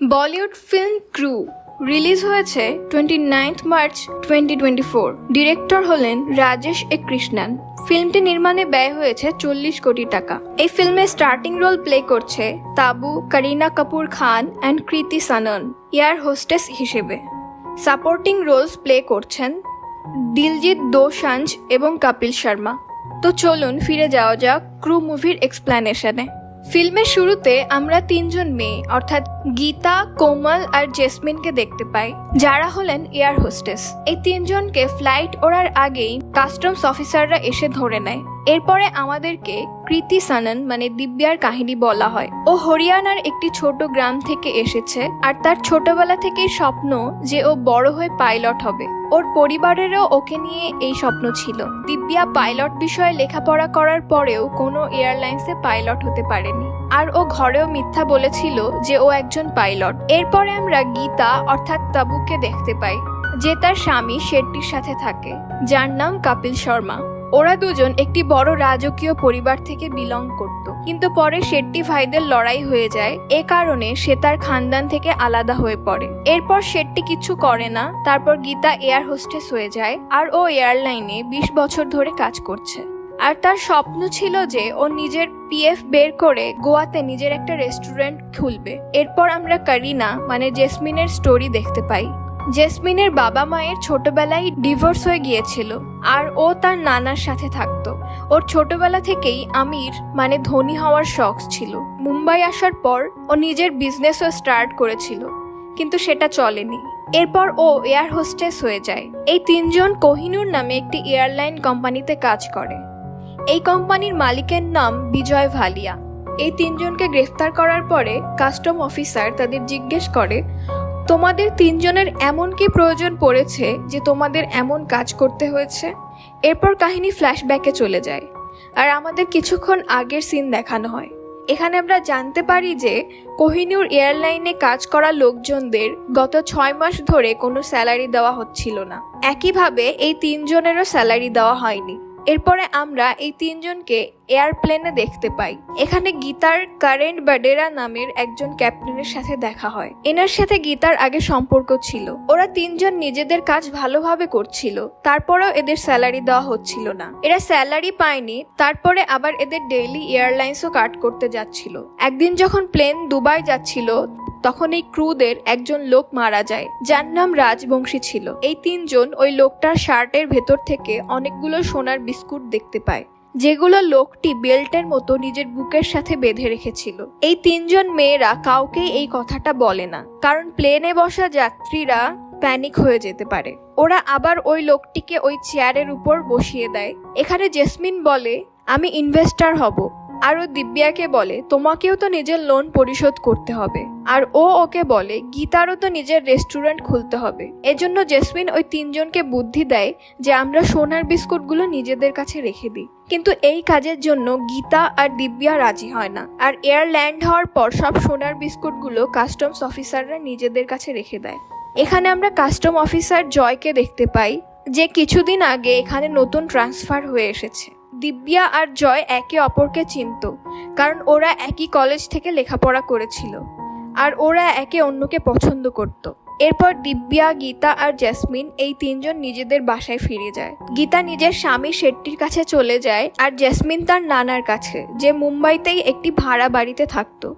Bollywood film crew release হয়েছে twenty ninth March twenty twenty four. Director হলেন রাজেশ এ কৃষ্ণান। ফিল্মটি নির্মাণে ব্যয় হয়েছে চল্লিশ কোটি টাকা। এই ফিল্মে স্টার্টিং রোল প্লে করছে তাবু, করিনা Kapoor Khan and Kriti Sanon air hostess হিসেবে। সাপোর্টিং রোলস প্লে করছেন দিলজিৎ দোসাঞ্জ এবং কপিল শর্মা। তো চলুন ফিরে যাওয়া যাক ক্রু মুভির এক্সপ্ল্যানেশনে ফিল্মের শুরুতে আমরা তিনজন মেয়ে, অর্থাৎ গীতা, কোমল আর জেসমিনকে দেখতে পাই, যারা হলেন এয়ার হোস্টেস। এই তিনজনকে ফ্লাইট ওড়ার আগেই কাস্টমস অফিসাররা এসে ধরে নেয়। এরপরে আমাদেরকে কৃতি সানন মানে দিব্যার কাহিনী বলা হয়। ও হরিয়ানার একটি ছোট গ্রাম থেকে এসেছে আর তার ছোটবেলা থেকেই স্বপ্ন যে ও বড় হয়ে পাইলট হবে। ওর পরিবারেরও ওকে নিয়ে এই স্বপ্ন ছিল। দিব্যা পাইলট বিষয়ে লেখাপড়া করার পরেও কোনো এয়ারলাইন্সে পাইলট হতে পারেনি। আর ও ঘরেও মিথ্যা বলেছিল যে ও একজন পাইলট। এরপরে আমরা গীতা, অর্থাৎ তাবুকে দেখতে পাই, যে তার স্বামী শেট্টির সাথে থাকে। যার নাম কপিল শর্মা। ওরা দুজন একটি বড় রাজকীয় পরিবার থেকে বিলং করত। কিন্তু পরে শেট্টি ভাইদের লড়াই হয়ে যায়, এ কারণে সে তার খানদান থেকে আলাদা হয়ে পড়ে। এরপর শেট্টি কিছু করে না, তারপর গীতা এয়ার হোস্টেস হয়ে যায় আর ও এয়ারলাইনে বিশ বছর ধরে কাজ করছে। আর তার স্বপ্ন ছিল যে ও নিজের পিএফ বের করে গোয়াতে নিজের একটা রেস্টুরেন্ট খুলবে। এরপর আমরা কারিনা মানে জেসমিনের স্টোরি দেখতে পাই। জেসমিনের বাবা মায়ের ছোটবেলায় ডিভোর্স হয়ে গিয়েছিল আর ও তার নানার সাথে থাকতো। ওর ছোটবেলা থেকেই আমির মানে ধনী হওয়ার শখ ছিল। মুম্বাই আসার পর ও নিজের বিজনেসও স্টার্ট করেছিল, কিন্তু সেটা চলেনি। এরপর ও এয়ার হোস্টেস হয়ে যায়। এই তিনজন কোহিনুর নামে একটি এয়ারলাইন কোম্পানিতে কাজ করে। এই কোম্পানির মালিকের নাম বিজয় ভালিয়া। এই তিনজনকে গ্রেফতার করার পরে কাস্টম অফিসার তাদের জিজ্ঞেস করে তোমাদের তিনজনের এমন কি প্রয়োজন পড়েছে যে তোমাদের এমন কাজ করতে হয়েছে? এরপর কাহিনী ফ্ল্যাশব্যাকে চলে যায়। আর আমাদের কিছুক্ষণ আগের সিন দেখানো হয়। এখানে আমরা জানতে পারি যে কোহিনুর এয়ারলাইনে কাজ করা লোকজনদের গত ছয় মাস ধরে কোনো স্যালারি দেওয়া হচ্ছিল না। একইভাবে এই তিনজনেরও স্যালারি দেওয়া হয়নি। এরপরে আমরা এই তিনজনকে এয়ারপ্লেনে দেখতে পাই। এখানে গীতার কারেন্ট বাডেরা নামের একজন ক্যাপ্টেনের সাথে দেখা হয়। এনার সাথে গীতার আগে সম্পর্ক ছিল। ওরা তিনজন নিজেদের কাজ ভালোভাবে করছিল। তারপরেও এদের স্যালারি দেওয়া হচ্ছিল না। এরা স্যালারি পায়নি, তারপরে আবার এদের ডেইলি এয়ারলাইন্সও কাট করতে যাচ্ছিল। একদিন যখন প্লেন দুবাই যাচ্ছিল তখন এই ক্রুদের একজন লোক মারা যায়, যার নাম রাজবংশী ছিল। এই তিনজন ওই লোকটার শার্টের ভেতর থেকে অনেকগুলো সোনার বিস্কুট দেখতে পায়, যেগুলো লোকটি বেল্টের মতো নিজের বুকের সাথে বেঁধে রেখেছিল। এই তিনজন মেয়েরা কাউকেই এই কথাটা বলে না, কারণ প্লেনে বসা যাত্রীরা প্যানিক হয়ে যেতে পারে। ওরা আবার ওই লোকটিকে ওই চেয়ারের উপর বসিয়ে দেয়। এখানে জেসমিন বলে, আমি ইনভেস্টার হব। আর ও দিব্যাকে বলে, তোমাকেও তো নিজের লোন পরিশোধ করতে হবে। আর ও ওকে বলে, গীতারও তো নিজের রেস্টুরেন্ট খুলতে হবে। এজন্য জেসমিন ওই তিনজনকে বুদ্ধি দেয় যে আমরা সোনার বিস্কুটগুলো নিজেদের কাছে রেখে দিই। কিন্তু এই কাজের জন্য গীতা আর দিব্যা রাজি হয় না। আর এয়ার ল্যান্ড হওয়ার পর সব সোনার বিস্কুটগুলো কাস্টমস অফিসাররা নিজেদের কাছে রেখে দেয়। এখানে আমরা কাস্টম অফিসার জয়কে দেখতে পাই, যে কিছুদিন আগে এখানে নতুন ট্রান্সফার হয়ে এসেছে। দিব্যা আর জয় একে অপরকে চিনত, কারণ ওরা একই কলেজ থেকে লেখাপড়া করেছিল, আর ওরা একে অন্যকে পছন্দ করত। এরপর দিব্যা, গীতা আর জ্যাসমিন এই তিনজন নিজেদের বাসায় ফিরে যায়। গীতা নিজের স্বামী শেট্টির কাছে চলে যায় আর জ্যাসমিন তার নানার কাছে, যে মুম্বাইতেই একটি ভাড়া বাড়িতে থাকতো।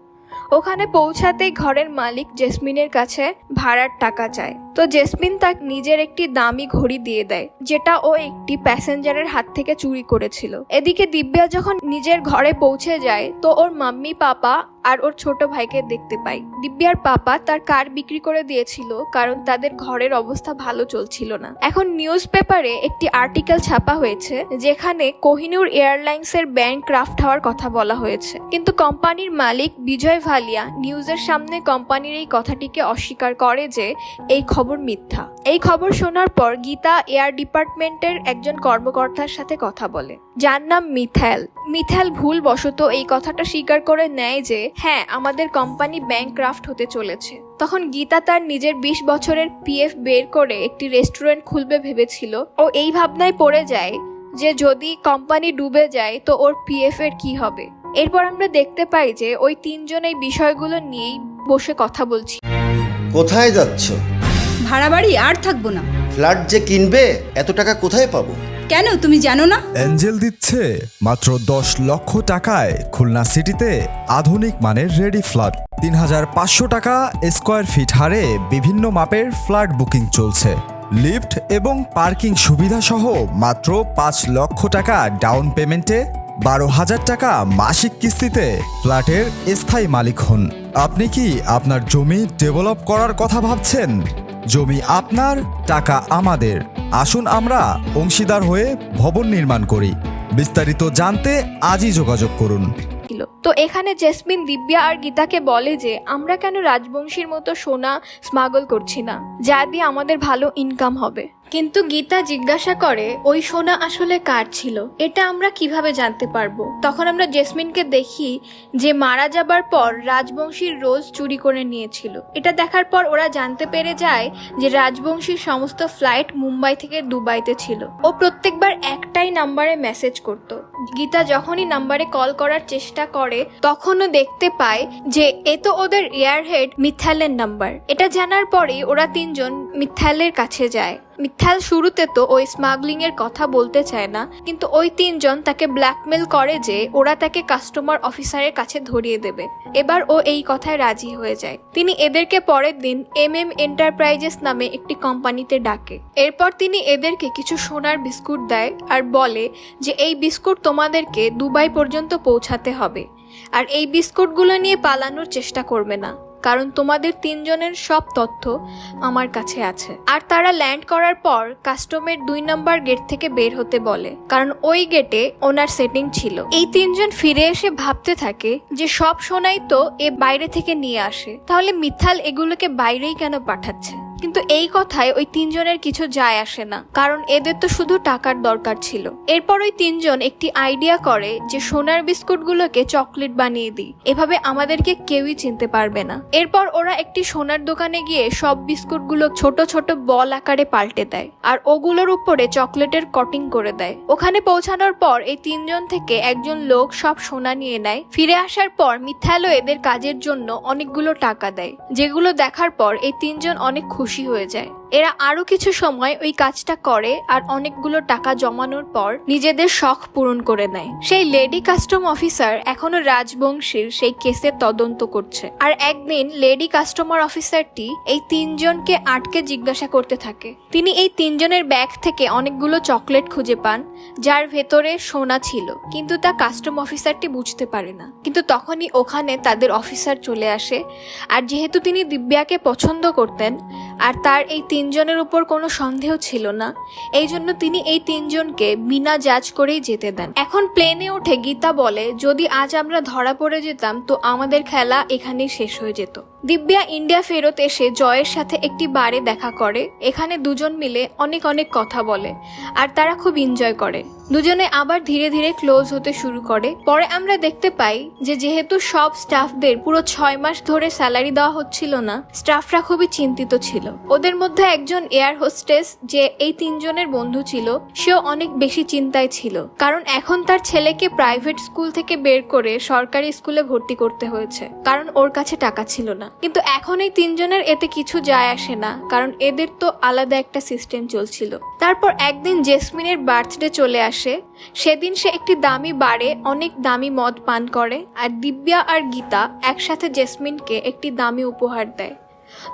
ওখানে পৌঁছাতেই ঘরের মালিক জেসমিনের কাছে ভাড়ার টাকা চায়। তো জেসমিন তার নিজের একটি দামি ঘড়ি দিয়ে দেয়, যেটা ও একটি প্যাসেঞ্জারের হাত থেকে চুরি করেছিল। এদিকে দিব্যা যখন নিজের ঘরে পৌঁছে যায়, তো ওর মাম্মি, পাপা আর ওর ছোট ভাইকে দেখতে পাই দিব্যার পাপা তার কার বিক্রি করে দিয়েছিল, কারণ তাদের ঘরের অবস্থা ভালো চলছিল না। এখন নিউজ পেপারে একটি আর্টিকেল ছাপা হয়েছে, যেখানে কোহিনুর এয়ারলাইন্সের ব্যাংক ক্রাফট হওয়ার কথা বলা হয়েছে। কিন্তু কোম্পানির মালিক বিজয় ভালিয়া নিউজের সামনে কোম্পানির এই কথাটিকে অস্বীকার করে যে এই খবর মিথ্যা। এই খবর শোনার পর গীতা এয়ার ডিপার্টমেন্টের একজন কর্মকর্তার সাথে কথা বলে। যার নাম মিথ্যাল মিথ্যাল ভুল বশত এই কথাটা স্বীকার করে নেয় যে হ্যাঁ আমাদের কোম্পানি ব্যাংক ক্রাফট হতে চলেছে। তখন গীতা তার নিজের বিশ বছরের পিএফ বের করে একটি রেস্টুরেন্ট খুলবে ভেবেছিল ও এই ভাবনায় পড়ে যায় যে, যদি কোম্পানি ডুবে যায়, তো ওর পিএফ এর কি হবে? এরপর আমরা দেখতে পাই যে ওই তিনজন এই বিষয়গুলো নিয়েই বসে কথা বলছি। কোথায় যাচ্ছ? ভাড়া বাড়ি আর থাকব না। ফ্ল্যাট যে কিনবে এত টাকা কোথায় পাবো? কেন তুমি জানো না? এঞ্জেল দিচ্ছে মাত্র দশ লক্ষ টাকায় খুলনা সিটিতে আধুনিক মানের রেডি ফ্ল্যাট। তিন হাজার পাঁচশো টাকা স্কোয়ার ফিট হারে বিভিন্ন মাপের ফ্ল্যাট বুকিং চলছে। লিফট এবং পার্কিং সুবিধা সহ মাত্র পাঁচ লক্ষ টাকা ডাউন পেমেন্টে বারো হাজার টাকা মাসিক কিস্তিতে ফ্ল্যাটের স্থায়ী মালিক হন। আপনি কি আপনার জমি ডেভেলপ করার কথা ভাবছেন? জমি আপনার, টাকা আমাদের। আসুন আমরা অংশীদার হয়ে ভবন নির্মাণ করি। বিস্তারিত জানতে আজই যোগাযোগ করুন। তো এখানে জেসমিন, দিব্যা আর গীতাকে বলে যে, আমরা কেন রাজবংশীর মতো সোনা স্মাগল করছি না? যা দিয়ে আমাদের ভালো ইনকাম হবে। কিন্তু গীতা জিজ্ঞাসা করে, ওই সোনা আসলে কার ছিল? এটা আমরা কীভাবে জানতে পারব? তখন আমরা জেসমিনকে দেখি যে মারা যাবার পর রাজবংশীর রোজ চুরি করে নিয়েছিল। এটা দেখার পর ওরা জানতে পেরে যায় যে রাজবংশীর সমস্ত ফ্লাইট মুম্বাই থেকে দুবাইতে ছিল। ও প্রত্যেকবার একটাই নাম্বারে মেসেজ করত। গীতা যখনই নাম্বারে কল করার চেষ্টা করে, তখনও দেখতে পায় যে এ তো ওদের এয়ারহেড মিথ্যালের নাম্বার। এটা জানার পরেই ওরা তিনজন মিথ্যালের কাছে যায়। মিথ্যাল শুরুতে তো ওই স্মাগলিং এর কথা বলতে চায় না, কিন্তু ওই তিনজন তাকে ব্ল্যাকমেল করে যে ওরা তাকে কাস্টমার অফিসারের কাছে ধরিয়ে দেবে। এবার ও এই কথায় রাজি হয়ে যায়। তিনি এদেরকে পরের দিন এম এম এন্টারপ্রাইজেস নামে একটি কোম্পানিতে ডাকে। এরপর তিনি এদেরকে কিছু সোনার বিস্কুট দেয় আর বলে যে এই বিস্কুট তোমাদেরকে দুবাই পর্যন্ত পৌঁছাতে হবে। আর এই বিস্কুটগুলো নিয়ে পালানোর চেষ্টা করবে না। কারণ তোমাদের তিনজনের সব তথ্য আমার কাছে আছে। আর তারা ল্যান্ড করার পর কাস্টমের দুই নাম্বার গেট থেকে বের হতে বলে, কারণ ওই গেটে ওনার সেটিং ছিল। এই তিনজন ফিরে এসে ভাবতে থাকে যে সব সোনাই তো এ বাইরে থেকে নিয়ে আসে। তাহলে মিথাল এগুলোকে বাইরেই কেন পাঠাচ্ছে? কিন্তু এই কথায় ওই তিনজনের কিছু যায় আসে না, কারণ এদের তো শুধু টাকার দরকার ছিল। এরপর ওই তিনজন একটি আইডিয়া করে যে সোনার বিস্কুটগুলোকে চকলেট বানিয়ে দিই। এভাবে আমাদেরকে কেউই চিনতে পারবে না। এরপর ওরা একটি সোনার দোকানে গিয়ে সব বিস্কুটগুলো ছোট ছোট বল আকারে পাল্টে দেয় আর ওগুলোর উপরে চকলেটের কটিং করে দেয়। ওখানে পৌঁছানোর পর এই তিনজন থেকে একজন লোক সব সোনা নিয়ে নেয়। ফিরে আসার পর মিথ্যালো এদের কাজের জন্য অনেকগুলো টাকা দেয়, যেগুলো দেখার পর এই তিনজন অনেক খুশি হয়ে যায়। এরা আরও কিছু সময় ওই কাজটা করে আর অনেকগুলো টাকা জমানোর পর নিজেদের শখ পূরণ করে নেয়। সেই লেডি কাস্টম অফিসার এখনও রাজবংশীর সেই কেসের তদন্ত করছে। আর একদিন লেডি কাস্টমার অফিসারটি এই তিনজনকে আটকে জিজ্ঞাসা করতে থাকে। তিনি এই তিনজনের ব্যাগ থেকে অনেকগুলো চকলেট খুঁজে পান, যার ভেতরে সোনা ছিল, কিন্তু তা কাস্টম অফিসারটি বুঝতে পারে না। কিন্তু তখনই ওখানে তাদের অফিসার চলে আসে। আর যেহেতু তিনি দিব্যাকে পছন্দ করতেন আর তার এই তিনজনের উপর কোনো সন্দেহ ছিল না। এই জন্য তিনি এই তিনজনকে বিনা জাজ করেই যেতে দেন। এখন প্লেনে উঠে গীতা বলে, যদি আজ আমরা ধরা পড়ে যেতাম, তো আমাদের খেলা এখানেই শেষ হয়ে যেত। দিব্যা ইন্ডিয়া ফেরত এসে জয়ের সাথে একটি বারে দেখা করে। এখানে দুজন মিলে অনেক অনেক কথা বলে আর তারা খুব এনজয় করে। দুজনে আবার ধীরে ধীরে ক্লোজ হতে শুরু করে। পরে আমরা দেখতে পাই যে যেহেতু সব স্টাফদের পুরো ছয় মাস ধরে স্যালারি দেওয়া হচ্ছিল না স্টাফরা খুবই চিন্তিত ছিল। ওদের মধ্যে একজন এয়ার হোস্টেস যে এই তিনজনের বন্ধু ছিল, সেও অনেক বেশি চিন্তায় ছিল। কারণ এখন তার ছেলেকে প্রাইভেট স্কুল থেকে বের করে সরকারি স্কুলে ভর্তি করতে হয়েছে। কারণ ওর কাছে টাকা ছিল না। কিন্তু এখন এই তিনজনের এতে কিছু যায় আসে না, কারণ এদের তো আলাদা একটা সিস্টেম চলছিল। তারপর একদিন জেসমিনের বার্থডে চলে আসে, সেদিন সে একটি দামি বারে অনেক দামি মদ পান করে, আর দিব্যা আর গীতা একসাথে জেসমিনকে একটি দামি উপহার দেয়।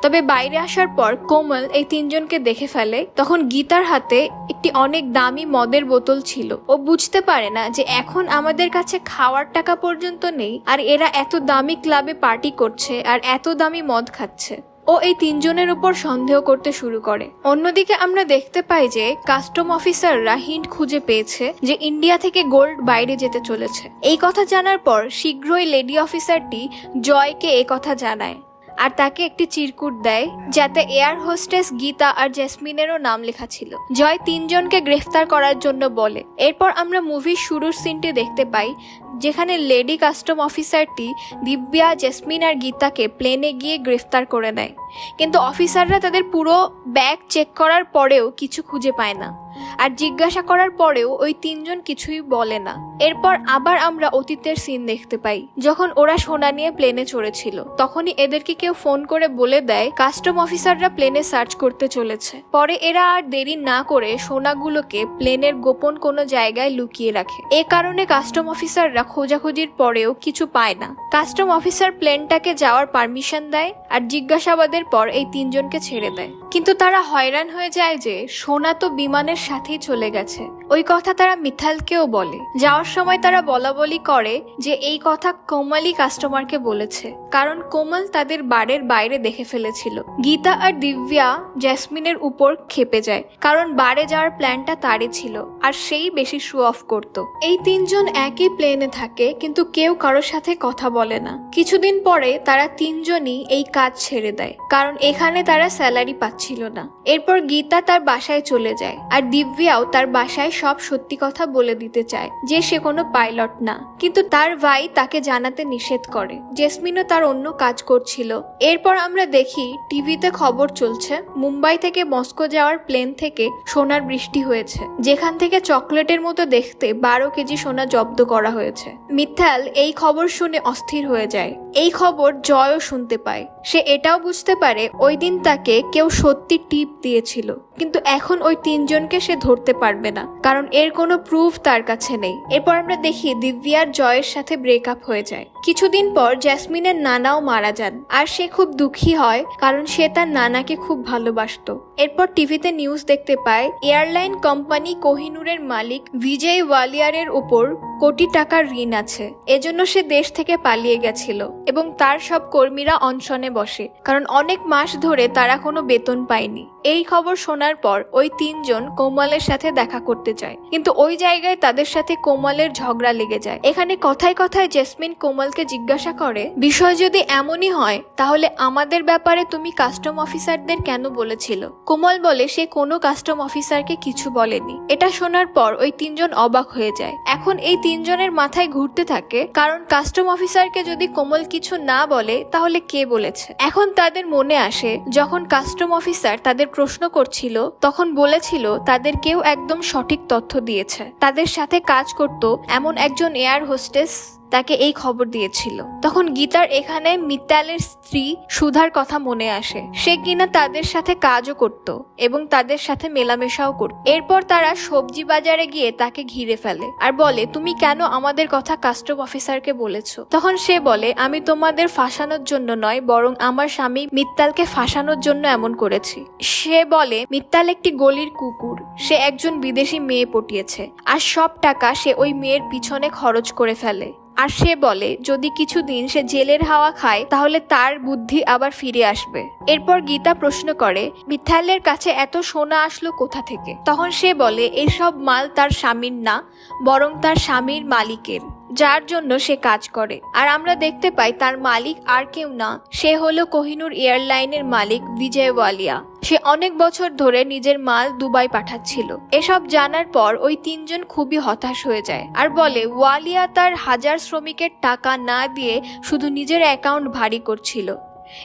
তবে বাইরে আসার পর কোমল এই তিনজনকে দেখে ফেলে, তখন গীতার হাতে একটি অনেক দামি মদের বোতল ছিল। ও বুঝতে পারে না যে এখন আমাদের কাছে খাওয়ার টাকা পর্যন্ত নেই আর এরা এত দামি ক্লাবে পার্টি করছে আর এত দামি মদ খাচ্ছে। ও এই তিনজনের উপর সন্দেহ করতে শুরু করে। অন্যদিকে আমরা দেখতে পাই যে কাস্টম অফিসাররা হিন্ট খুঁজে পেয়েছে যে ইন্ডিয়া থেকে গোল্ড বাইরে যেতে চলেছে। এই কথা জানার পর শীঘ্রই লেডি অফিসারটি জয়কে এ কথা জানায়। আর তাকে একটি চিরকুট দেয়, যাতে এয়ার হোস্টেস গীতা আর জেসমিনেরও নাম লেখা ছিল। জয় তিনজনকে গ্রেফতার করার জন্য বলে। এরপর আমরা মুভির শুরুর সিনটি দেখতে পাই, যেখানে লেডি কাস্টম অফিসারটি দিব্যা, জেসমিন আর গীতাকে প্লেনে গিয়ে গ্রেফতার করে নেয়। কিন্তু অফিসাররা তাদের পুরো ব্যাগ চেক করার পরেও কিছু খুঁজে পায় না। আর জিজ্ঞাসা করার পরেও ওই তিনজন কিছুই বলে না। এরপর আবার আমরা অতীতের সিন দেখতে পাই। যখন ওরা সোনা নিয়ে প্লেনে চড়েছিল, তখনই এদেরকে কেউ ফোন করে বলে দেয় কাস্টম অফিসাররা প্লেনে সার্চ করতে চলেছে। পরে এরা আর দেরি না করে সোনাগুলোকে প্লেনের গোপন কোনো জায়গায় লুকিয়ে রাখে। এ কারণে কাস্টম অফিসাররা খোঁজাখুঁজির পরেও কিছু পায় না। কাস্টম অফিসার প্লেনটাকে যাওয়ার পারমিশন দেয় আর জিজ্ঞাসাবাদের পর এই তিনজনকে ছেড়ে দেয়। কিন্তু তারা হয়রান হয়ে যায় যে, সোনা তো বিমানের সাথেই চলে গেছে। ওই কথা তারা মিথালকেও বলে। যাওয়ার সময় তারা বলা বলি করে যে এই কথা কোমলই কাস্টমারকে বলেছে। কারণ কোমল তাদের বাড়ির বাইরে দেখে ফেলেছিল। গীতা আর দিব্যা জ্যাসমিনের উপর খেপে যায়। কারণ বারে যাওয়ার প্ল্যানটা তারই ছিল, আর সেই বেশি শো অফ করত। এই তিনজন একই প্লেনে থাকে, কিন্তু কেউ কারোর সাথে কথা বলে না। কিছুদিন পরে তারা তিনজনই এই কাজ ছেড়ে দেয়। কারণ এখানে তারা স্যালারি পাচ্ছিল না। এরপর গীতা তার বাসায় চলে যায়, আর দিব্যাও তার বাসায় সব সত্যি কথা বলে দিতে চায় যে সে কোনো পাইলট না। কিন্তু তার ভাই তাকে জানাতে নিষেধ করে। জেসমিনও তার অন্য কাজ করছিল। এরপর আমরা দেখি টিভিতে খবর চলছে, মুম্বাই থেকে মস্কো যাওয়ার প্লেন থেকে সোনার বৃষ্টি হয়েছে, যেখান থেকে চকলেটের মতো দেখতে বারো কেজি সোনা জব্দ করা হয়েছে। মিথ্যাল এই খবর শুনে অস্থির হয়ে যায়। এই খবর জয়ও শুনতে পায়। সে এটাও বুঝতে পারে ওই দিন তাকে কেউ সত্যি টিপ দিয়েছিল। কিন্তু এখন ওই তিনজনকে সে ধরতে পারবে না, কারণ এর কোনো প্রুফ তার কাছে নেই। এরপর আমরা দেখি দিব্যার জয়ের সাথে ব্রেকআপ হয়ে যায়। কিছুদিন পর জ্যাসমিনের নানাও মারা যান। আর সে খুব দুঃখী হয়, কারণ সে তার নানাকে খুব ভালোবাসতো। এরপর টিভিতে নিউজ দেখতে পায়, এয়ারলাইন কোম্পানি কোহিনুরের মালিক বিজয় ওয়ালিয়ারের উপর কোটি টাকার ঋণ আছে। এজন্য সে দেশ থেকে পালিয়ে গেছিল এবং তার সব কর্মীরা অনশনে বসে, কারণ অনেক মাস ধরে তারা কোনো বেতন পায়নি। এই খবর শোনার পর ওই তিনজন কোমলের সাথে দেখা করতে যায়। কিন্তু ওই জায়গায় তাদের সাথে কোমলের ঝগড়া লেগে যায়। এখানে কথায় কথায় জেসমিন কোমলকে জিজ্ঞাসা করে, বিষয় যদি এমনই হয়, তাহলে আমাদের ব্যাপারে তুমি কাস্টম অফিসারদের কেন বলেছিল? কোমল বলে, সে কোনো কাস্টম অফিসারকে কিছু বলেনি। এটা শোনার পর ওই তিনজন অবাক হয়ে যায়। এখন এই তিনজনের মাথায় ঘুরতে থাকে, কারণ কাস্টম অফিসারকে যদি কোমল কিছু না বলে, তাহলে কে বলেছে? এখন তাদের মনে আসে, যখন কাস্টম অফিসার তাদের প্রশ্ন করছিল, তখন বলেছিল, তাদের কেউ একদম সঠিক তথ্য দিয়েছে। তাদের সাথে কাজ করত এমন একজন এয়ার হোস্টেস তাকে এই খবর দিয়েছিল। তখন গীতার এখানে মিত্তালের স্ত্রী সুধার কথা মনে আসে। সে কিনা তাদের সাথে কাজও করত এবং তাদের সাথে মেলামেশাও করত। এরপর তারা সবজি বাজারে গিয়ে তাকে ঘিরে ফেলে আর বলে, তুমি কেন আমাদের কথা কাস্টম অফিসারকে বলেছ? তখন সে বলে, আমি তোমাদের ফাঁসানোর জন্য নয়, বরং আমার স্বামী মিত্তালকে ফাঁসানোর জন্য এমন করেছি। সে বলে মিত্তাল একটি গলির কুকুর। সে একজন বিদেশি মেয়ে পটিয়েছে। আর সব টাকা সে ওই মেয়ের পিছনে খরচ করে ফেলে। আর সে বলে, যদি কিছুদিন সে জেলের হাওয়া খায়, তাহলে তার বুদ্ধি আবার ফিরে আসবে। এরপর গীতা প্রশ্ন করে, মিথাইলের কাছে এত সোনা আসলো কোথা থেকে? তখন সে বলে, এসব মাল তার স্বামীর না, বরং তার স্বামীর মালিকের। যার জন্য সে কাজ করে। আর আমরা দেখতে পাই তার মালিক আর কেউ না। সে হলো কোহিনুর এয়ারলাইনের মালিক বিজয় ওয়ালিয়া সে অনেক বছর ধরে নিজের মাল দুবাই পাঠাচ্ছিল। এসব জানার পর ওই তিনজন খুবই হতাশ হয়ে যায়। আর বলে, ওয়ালিয়া তার হাজার শ্রমিকের টাকা না দিয়ে শুধু নিজের অ্যাকাউন্ট ভারী করছিল।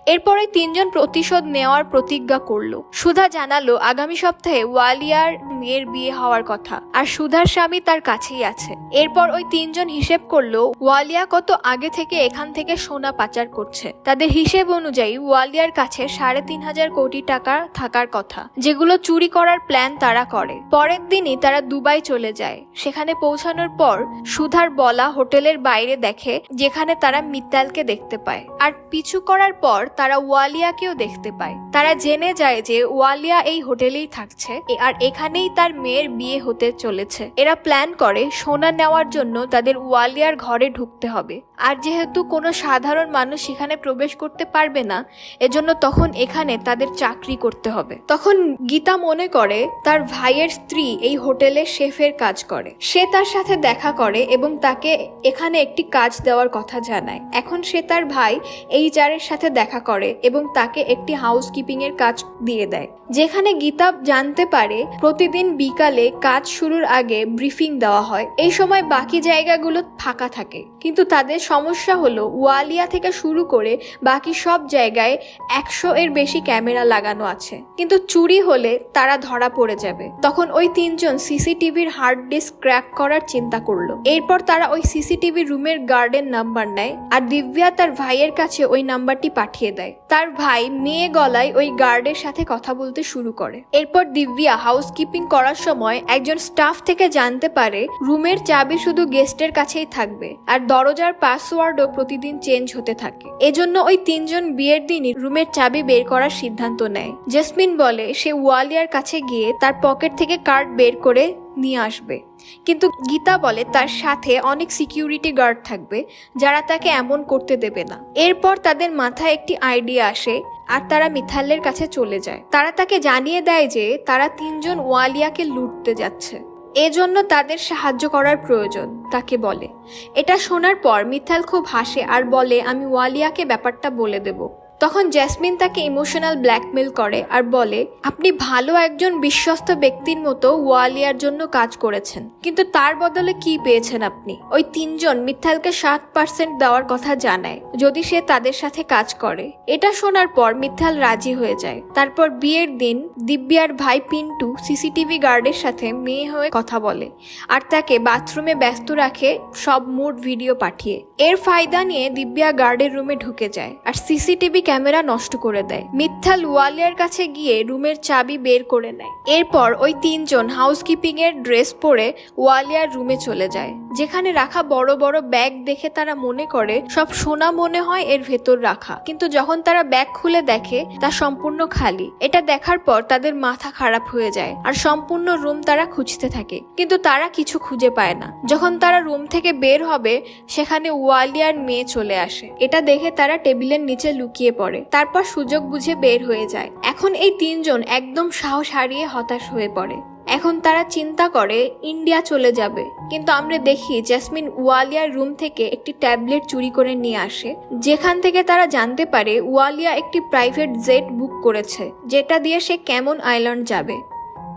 এরপরে তিনজন প্রতিশোধ নেওয়ার প্রতিজ্ঞা করল। সুধা জানালো, আগামী সপ্তাহে ওয়ালিয়ার মেয়ের বিয়ে হওয়ার কথা আর সুধার স্বামী তার কাছেই আছে। এরপর ওই তিনজন হিসেব করল, ওয়ালিয়া কত আগে থেকে এখান থেকে সোনা পাচার করছে। তাদের হিসেব অনুযায়ী ওয়ালিয়ার কাছে সাড়ে তিন হাজার কোটি টাকা থাকার কথা, যেগুলো চুরি করার প্ল্যান তারা করে। পরের দিনই তারা দুবাই চলে যায়। সেখানে পৌঁছানোর পর সুধার বলা হোটেলের বাইরে দেখে, যেখানে তারা মিত্তালকে দেখতে পায়। আর পিছু করার পর তারা ওয়ালিয়াকেও দেখতে পায়। তারা জেনে যায় যে ওয়ালিয়া এই হোটেলেই থাকছে আর এখানেই তার মেয়ের বিয়ে হতে চলেছে। এরা প্ল্যান করে সোনা নেওয়ার জন্য তাদের ওয়ালিয়ার ঘরে ঢুকতে হবে। আর যেহেতু কোনো সাধারণ মানুষ সেখানে প্রবেশ করতে পারবে না, এজন্য তখন এখানে তাদের চাকরি করতে হবে। তখন গীতা মনে করে তার ভাইয়ের স্ত্রী এই হোটেলে শেফের কাজ করে। সে তার সাথে দেখা করে এবং তাকে এখানে একটি কাজ দেওয়ার কথা জানায়। এখন সে তার ভাই এই জারের সাথে দেখা করে এবং তাকে একটি হাউসকিপিং এর কাজ দিয়ে দেয়। যেখানে গীতা জানতে পারে প্রতিদিন বিকালে কাজ শুরুর আগে ব্রিফিং দেওয়া হয়। এই সময় বাকি জায়গাগুলো ফাঁকা থাকে। কিন্তু তাদের সমস্যা হলো, ওয়ালিয়া থেকে শুরু করে বাকি সব জায়গায় একশো এর বেশি ক্যামেরা লাগানো আছে। কিন্তু চুরি হলে তারা ধরা পড়ে যাবে। তখন ওই তিনজন সিসিটিভির হার্ড ডিস্ক ক্র্যাক করার চিন্তা করল। এরপর তারা ওই সিসিটিভি রুমের গার্ডেন নাম্বার নেয় আর দিব্যা তার ভাইয়ের কাছে ওই নাম্বারটি পাঠিয়ে। দেয়। তার ভাই মেয়ে গলায় ওই গার্ডের সাথে কথা বলতে শুরু করে। এরপর দিব্যা হাউসকিপিং করার সময় একজন স্টাফ থেকে জানতে পারে, রুমের চাবি শুধু গেস্টের কাছেই থাকবে আর দরজার পাসওয়ার্ডও প্রতিদিন চেঞ্জ হতে থাকে। এজন্য ওই তিনজন বিয়ের দিনই রুমের চাবি বের করার সিদ্ধান্ত নেয়। জেসমিন বলে, সে ওয়ালিয়ার কাছে গিয়ে তার পকেট থেকে কার্ড বের করে নিয়ে আসবে। কিন্তু গীতা বলে তার সাথে অনেক সিকিউরিটি গার্ড থাকবে, যারা তাকে এমন করতে দেবে না। এরপর তাদের মাথায় একটি আইডিয়া আসে আর তারা মিথালের কাছে চলে যায়। তারা তাকে জানিয়ে দেয় যে তারা তিনজন ওয়ালিয়াকে লুটতে যাচ্ছে। এজন্য তাদের সাহায্য করার প্রয়োজন, তাকে বলে। এটা শোনার পর মিথাল খুব হাসে আর বলে, আমি ওয়ালিয়াকে ব্যাপারটা বলে দেব। তখন জেসমিন তাকে ইমোশনাল ব্ল্যাকমেল করে আর বলে, আপনি ভালো একজন বিশ্বস্ত ব্যক্তির মতো ওয়ালিয়ার জন্য কাজ করেছেন, কিন্তু তার বদলে কি পেয়েছেন আপনি? ওই তিনজন মিথালকে সাত পার্সেন্ট দেওয়ার কথা জানায়, যদি সে তাদের সাথে কাজ করে। এটা শোনার পর মিথাল রাজি হয়ে যায়। তারপর বিয়ের দিন দিব্যার ভাই পিন্টু সিসিটিভি গার্ডের সাথে মেয়ে হয়ে কথা বলে আর তাকে বাথরুমে ব্যস্ত রাখে সব মুড ভিডিও পাঠিয়ে। এর ফায়দা নিয়ে দিব্যা গার্ডের রুমে ঢুকে যায় আর সিসিটিভি ক্যামেরা নষ্ট করে দেয়। মিথ্যাল ওয়ালিয়ার কাছে গিয়ে রুমের চাবি বের করে নেয়। এরপর ওই তিনজন হাউসকিপিং এর ড্রেস পরে ওয়ালিয়ার রুমে চলে যায়। যেখানে রাখা বড় বড় ব্যাগ দেখে তারা মনে করে, সব সোনা মনে হয় এর ভেতর রাখা। কিন্তু যখন তারা ব্যাগ খুলে দেখে, তা সম্পূর্ণ খালি। এটা দেখার পর তাদের মাথা খারাপ হয়ে যায় আর সম্পূর্ণ রুম তারা খুঁজতে থাকে। কিন্তু তারা কিছু খুঁজে পায় না। যখন তারা রুম থেকে বের হবে, সেখানে ওয়ালিয়ার মেয়ে চলে আসে। এটা দেখে তারা টেবিলের নিচে লুকিয়ে পড়ে। তারপর সুযোগ বুঝে বের হয়ে যায়। এখন এই তিনজন একদম সাহস হারিয়ে হতাশ হয়ে পড়ে। এখন তারা চিন্তা করে, ইন্ডিয়া চলে যাবে। কিন্তু আমরা দেখি জেসমিন ওয়ালিয়ার রুম থেকে একটি ট্যাবলেট চুরি করে নিয়ে আসে। যেখান থেকে তারা জানতে পারে ওয়ালিয়া একটি প্রাইভেট জেট বুক করেছে, যেটা দিয়ে সে কেমন আইল্যান্ড যাবে।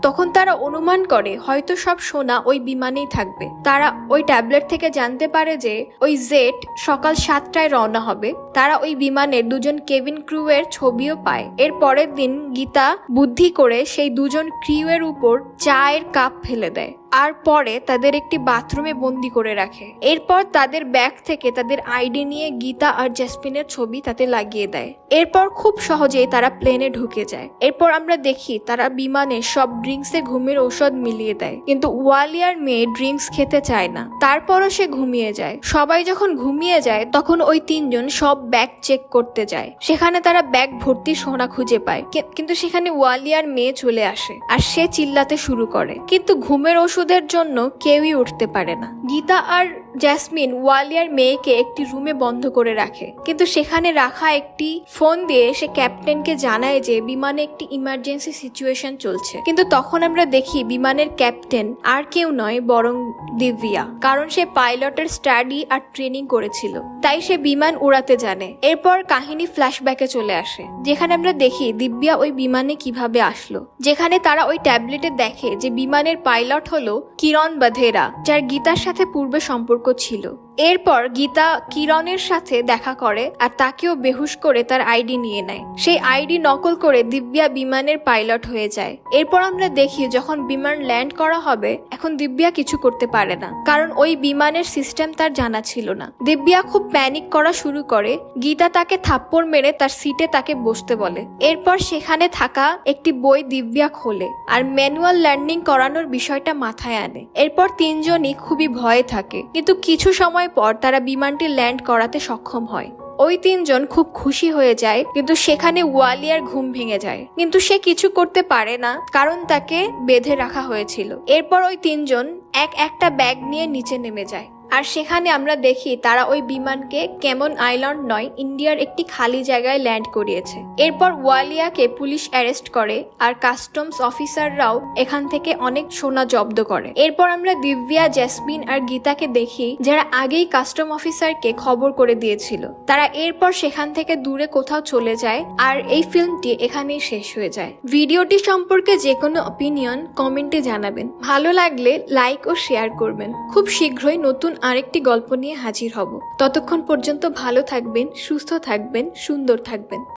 তখন তারা অনুমান করে, হয়তো সব সোনা ওই বিমানেই থাকবে। তারা ওই ট্যাবলেট থেকে জানতে পারে যে ওই জেট সকাল সাতটায় রওনা হবে। তারা ওই বিমানের দুজন কেবিন ক্রুয়ের ছবিও পায়। এর পরের দিন গীতা বুদ্ধি করে সেই দুজন ক্রিউয়ের উপর চায়ের কাপ ফেলে দেয় আর পরে তাদের একটি বাথরুমে বন্দি করে রাখে। এরপর তাদের ব্যাগ থেকে তাদের আইডি নিয়ে গীতা আর জেসপিনের ছবি তাতে লাগিয়ে দেয়। এরপর খুব সহজেই তারা প্লেনে ঢুকে যায়। এরপর আমরা দেখি তারা বিমানে সব ড্রিঙ্কসে ঘুমের ঔষধ মিলিয়ে দেয়। কিন্তু ওয়ালিয়ার মেয়ে ড্রিঙ্কস খেতে চায় না। তারপরও সে ঘুমিয়ে যায়। সবাই যখন ঘুমিয়ে যায়, তখন ওই তিনজন সব ব্যাগ চেক করতে যায়। সেখানে তারা ব্যাগ ভর্তি সোনা খুঁজে পায়। কিন্তু সেখানে ওয়ালিয়ার মেয়ে চলে আসে আর সে চিল্লাতে শুরু করে। কিন্তু ঘুমের ওষুধের জন্য কেউই উঠতে পারে না। গীতা আর জ্যাসমিন ওয়ালিয়ার মেয়েকে একটি রুমে বন্ধ করে রাখে। কিন্তু সেখানে রাখা একটি ফোন দিয়ে সে ক্যাপ্টেনকে জানায় যে বিমানে একটি ইমার্জেন্সি সিচুয়েশন চলছে। কিন্তু তখন আমরা দেখি বিমানের ক্যাপ্টেন আর কেউ নয়, বরং দিব্যা কারণ সে পাইলটের স্টাডি আর ট্রেনিং করেছিল। তাই সে বিমান উড়াতে জানে। এরপর কাহিনী ফ্ল্যাশব্যাকে চলে আসে। যেখানে আমরা দেখি দিব্যা ওই বিমানে কীভাবে আসলো। যেখানে তারা ওই ট্যাবলেটে দেখে যে বিমানের পাইলট হলো কিরণ বাধেরা, যার গীতার সাথে পূর্বে সম্পর্ক ছিল। এরপর গীতা কিরণের সাথে দেখা করে আর তাকেও বেহুশ করে তার আইডি নিয়ে নেয়। সেই আইডি নকল করে দিব্যা বিমানের পাইলট হয়ে যায়। এরপর আমরা দেখি যখন বিমান ল্যান্ড করা হবে, এখন দিব্যা কিছু করতে পারে না। কারণ ওই বিমানের সিস্টেম তার জানা ছিল না। দিব্যা খুব প্যানিক করা শুরু করে, গীতা তাকে থাপ্পড় মেরে তার সিটে তাকে বসতে বলে। এরপর সেখানে থাকা একটি বই দিব্যা খোলে আর ম্যানুয়াল ল্যান্ডিং করানোর বিষয়টা মাথায় আনে। এরপর তিনজনই খুবই ভয়ে থাকে। কিন্তু কিছু সময় পর তারা বিমানটি ল্যান্ড করাতে সক্ষম হয়। ওই তিনজন খুব খুশি হয়ে যায়, কিন্তু সেখানে ওয়ালিয়ার ঘুম ভেঙে যায়। কিন্তু সে কিছু করতে পারে না, কারণ তাকে বেঁধে রাখা হয়েছিল। এরপর ওই তিনজন এক একটা ব্যাগ নিয়ে নিচে নেমে যায়। আর সেখানে আমরা দেখি তারা ওই বিমানকে কেমন আইল্যান্ড নয়, ইন্ডিয়ার একটি খালি জায়গায় ল্যান্ড করিয়েছে। এরপর ওয়ালিয়াকে পুলিশ অ্যারেস্ট করে আর কাস্টমস অফিসাররাও এখান থেকে অনেক সোনা জব্দ করে। এরপর আমরা দিব্যা জেসমিন আর গীতাকে দেখি যারা আগেই কাস্টম অফিসারকে খবর করে দিয়েছিল। তারা এরপর সেখান থেকে দূরে কোথাও চলে যায় আর এই ফিল্মটি এখানেই শেষ হয়ে যায়। ভিডিওটি সম্পর্কে যে কোনো অপিনিয়ন কমেন্টে জানাবেন। ভালো লাগলে লাইক ও শেয়ার করবেন। খুব শীঘ্রই নতুন আরেকটি গল্প নিয়ে হাজির হব। ততক্ষণ পর্যন্ত ভালো থাকবেন সুস্থ থাকবেন সুন্দর থাকবেন।